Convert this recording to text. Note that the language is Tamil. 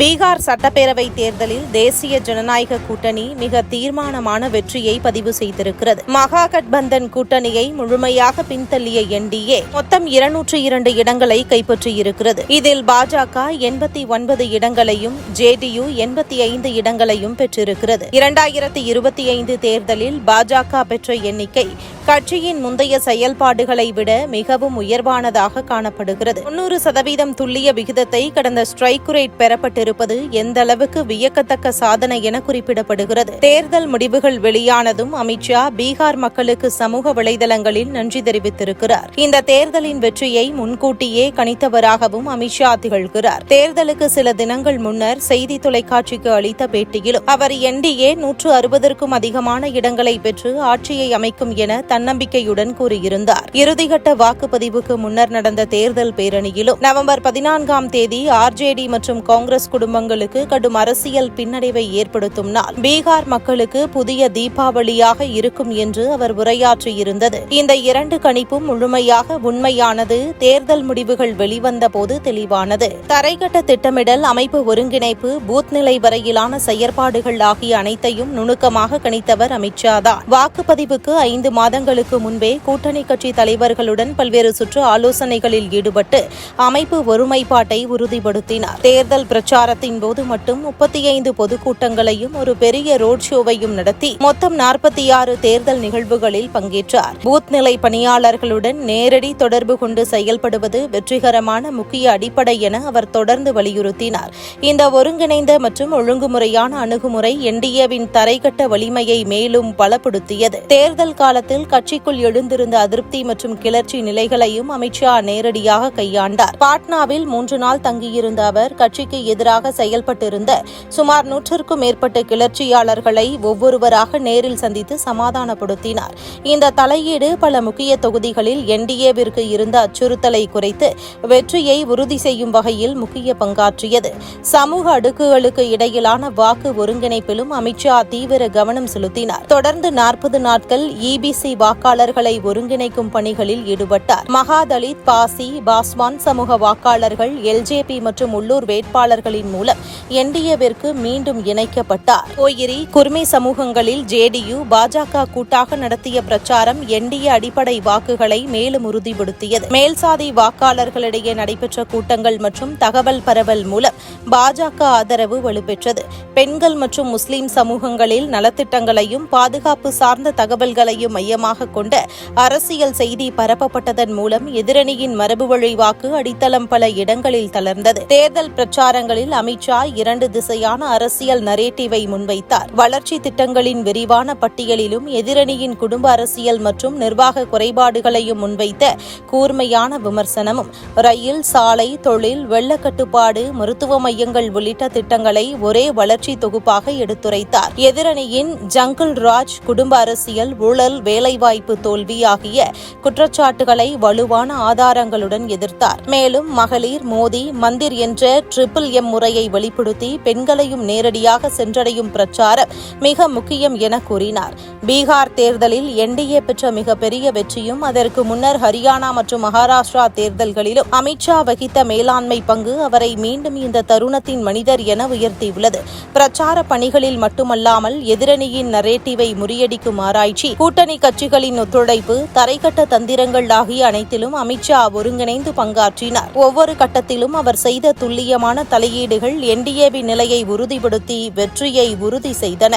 பீகார் சட்டப்பேரவை தேர்தலில் தேசிய ஜனநாயக கூட்டணி மிக தீர்மானமான வெற்றியை பதிவு செய்திருக்கிறது. மகாகட்பந்தன் கூட்டணியை முழுமையாக பின்தள்ளிய என்டிஏ மொத்தம் இருநூற்றி இரண்டு இடங்களை கைப்பற்றியிருக்கிறது. இதில் பாஜக எண்பத்தி ஒன்பது இடங்களையும் ஜேடியு எண்பத்தி ஐந்து இடங்களையும் பெற்றிருக்கிறது. இரண்டாயிரத்தி இருபத்தி ஐந்து தேர்தலில் பாஜக பெற்ற எண்ணிக்கை கட்சியின் முந்தைய செயல்பாடுகளை விட மிகவும் உயர்வானதாக காணப்படுகிறது. தொன்னூறு சதவீதம் துல்லிய விகிதத்தை கடந்த ஸ்ட்ரைக் ரேட் பெறப்பட்டிருப்பது எந்த அளவுக்கு வியக்கத்தக்க சாதனை என குறிப்பிடப்படுகிறது. தேர்தல் முடிவுகள் வெளியானதும் அமித்ஷா பீகார் மக்களுக்கு சமூக வலைதளங்களில் நன்றி தெரிவித்திருக்கிறார். இந்த தேர்தலின் வெற்றியை முன்கூட்டியே கணித்தவராகவும் அமித்ஷா திகழ்கிறார். தேர்தலுக்கு சில தினங்கள் முன்னர் செய்தி தொலைக்காட்சிக்கு அளித்த பேட்டியிலும் அவர் என்டிஏ நூற்று அறுபதற்கும் அதிகமான இடங்களை பெற்று ஆட்சியை அமைக்கும் என தன்னம்பிக்கையுடன் கூறியிருந்தார். இறுதிக்கட்ட வாக்குப்பதிவுக்கு முன்னர் நடந்த தேர்தல் பேரணியிலும் நவம்பர் பதினான்காம் தேதி ஆர்ஜேடி மற்றும் காங்கிரஸ் குடும்பங்களுக்கு கடும் அரசியல் பின்னடைவை ஏற்படுத்தும் நாள். பீகார் மக்களுக்கு புதிய தீபாவளியாக இருக்கும் என்று அவர் உரையாற்றியிருந்தது. இந்த இரண்டு கணிப்பும் முழுமையாக உண்மையானது. தேர்தல் முடிவுகள் வெளிவந்த போது தெளிவானது. தரைக்கட்ட திட்டமிடல் அமைப்பு ஒருங்கிணைப்பு பூத் நிலை வரையிலான செயற்பாடுகள் ஆகிய அனைத்தையும் நுணுக்கமாக கணித்தவர் அமித்ஷா தான். வாக்குப்பதிவுக்கு ஐந்து வாரங்களுக்கு முன்பே கூட்டணி கட்சி தலைவர்களுடன் பல்வேறு சுற்று ஆலோசனைகளில் ஈடுபட்டு அமைப்பு ஒருமைப்பாட்டை உறுதிப்படுத்தினார். தேர்தல் பிரச்சாரத்தின் போது மட்டும் முப்பத்தி ஐந்து பொதுக்கூட்டங்களையும் ஒரு பெரிய ரோட் ஷோவையும் நடத்தி மொத்தம் நாற்பத்தி ஆறு தேர்தல் நிகழ்வுகளில் பங்கேற்றார். பூத் நிலை பணியாளர்களுடன் நேரடி தொடர்பு கொண்டு செயல்படுவது வெற்றிகரமான முக்கிய அடிப்படை என அவர் தொடர்ந்து வலியுறுத்தினார். இந்த ஒருங்கிணைந்த மற்றும் ஒழுங்குமுறையான அணுகுமுறை என்டிஏவின் தரைக்கட்ட வலிமையை மேலும் பலப்படுத்தியது. தேர்தல் காலத்தில் கட்சிக்குள் எழுந்திருந்த அதிருப்தி மற்றும் கிளர்ச்சி நிலைகளையும் அமித்ஷா நேரடியாக கையாண்டார். பாட்னாவில் மூன்று நாள் தங்கியிருந்த அவர் கட்சிக்கு எதிராக செயல்பட்டிருந்த சுமார் நூற்றுக்கும் மேற்பட்ட கிளர்ச்சியாளர்களை ஒவ்வொருவராக நேரில் சந்தித்து சமாதானப்படுத்தினார். இந்த தலையீடு பல முக்கிய தொகுதிகளில் என்டிஏவிற்கு இருந்த அச்சுறுத்தலை குறைத்து வெற்றியை உறுதி செய்யும் வகையில் முக்கிய பங்காற்றியது. சமூக அடுக்குகளுக்கு இடையிலான வாக்கு ஒருங்கிணைப்பிலும் அமித்ஷா தீவிர கவனம் செலுத்தினார். தொடர்ந்து நாற்பது நாட்கள் இபிசி வாக்காளர்களை ஒருங்கிணைக்கும் பணிகளில் ஈடுபட்டார். மகாதலித் பாசி பாஸ்வான் சமூக வாக்காளர்கள் எல்ஜேபி மற்றும் உள்ளூர் வேட்பாளர்களின் மூலம் என்டிஏவிற்கு மீண்டும் இணைக்கப்பட்டார். கோயிரி குர்மி சமூகங்களில் ஜேடியு பாஜக கூட்டாக நடத்திய பிரச்சாரம் என்டிஏ அடிப்படை வாக்குகளை மேலும் உறுதிப்படுத்தியது. மேல்சாதி வாக்காளர்களிடையே நடைபெற்ற கூட்டங்கள் மற்றும் தகவல் பரவல் மூலம் பாஜக ஆதரவு வலுப்பெற்றது. பெண்கள் மற்றும் முஸ்லிம் சமூகங்களில் நலத்திட்டங்களையும் பாதுகாப்பு சார்ந்த தகவல்களையும் மையமாக கொண்ட அரசியல் செய்தி பரப்பப்பட்டதன் மூலம் எதிரணியின் மரபுவழி வாக்கு அடித்தளம் பல இடங்களில் தளர்ந்தது. தேர்தல் பிரச்சாரங்களில் அமித்ஷா இரண்டு திசையான அரசியல் நரேட்டிவை முன்வைத்தார். வளர்ச்சி திட்டங்களின் விரிவான பட்டியலிலும் எதிரணியின் குடும்ப அரசியல் மற்றும் நிர்வாக குறைபாடுகளையும் முன்வைத்த கூர்மையான விமர்சனமும் ரயில் சாலை தொழில் வெள்ள கட்டுப்பாடு மருத்துவ மையங்கள் உள்ளிட்ட திட்டங்களை ஒரே வளர்ச்சி தொகுப்பாக எடுத்துரைத்தார். எதிரணியின் ஜங்கிள் ராஜ் குடும்ப அரசியல் ஊழல் வேலை வேலைவாய்ப்பு தோல்வி ஆகிய குற்றச்சாட்டுகளை வலுவான ஆதாரங்களுடன் எதிர்த்தார். மேலும் மகளிர் மோடி மந்திர் என்ற ட்ரிபிள் எம் முறையை வெளிப்படுத்தி பெண்களையும் நேரடியாக சென்றடையும் பிரச்சாரம் மிக முக்கியம் என கூறினார். பீகார் தேர்தலில் என்டிஏ பெற்ற மிகப்பெரிய வெற்றியும் அதற்கு முன்னர் ஹரியானா மற்றும் மகாராஷ்டிரா தேர்தல்களிலும் அமித்ஷா வகித்த மேலாண்மை பங்கு அவரை மீண்டும் இந்த தருணத்தின் மனிதர் என உயர்த்தியுள்ளது. பிரச்சார பணிகளில் மட்டுமல்லாமல் எதிரணியின் நரேட்டிவை முறியடிக்கும் ஆராய்ச்சி கூட்டணி கட்சிகள் கட்சிகளின் ஒத்துழைப்பு தரைக்கட்ட தந்திரங்கள் ஆகிய அனைத்திலும் அமித்ஷா ஒருங்கிணைந்து பங்காற்றினார். ஒவ்வொரு கட்டத்திலும் அவர் செய்த துல்லியமான தலையீடுகள் என்டிஏவின் நிலையை உறுதிப்படுத்தி வெற்றியை உறுதி செய்தன.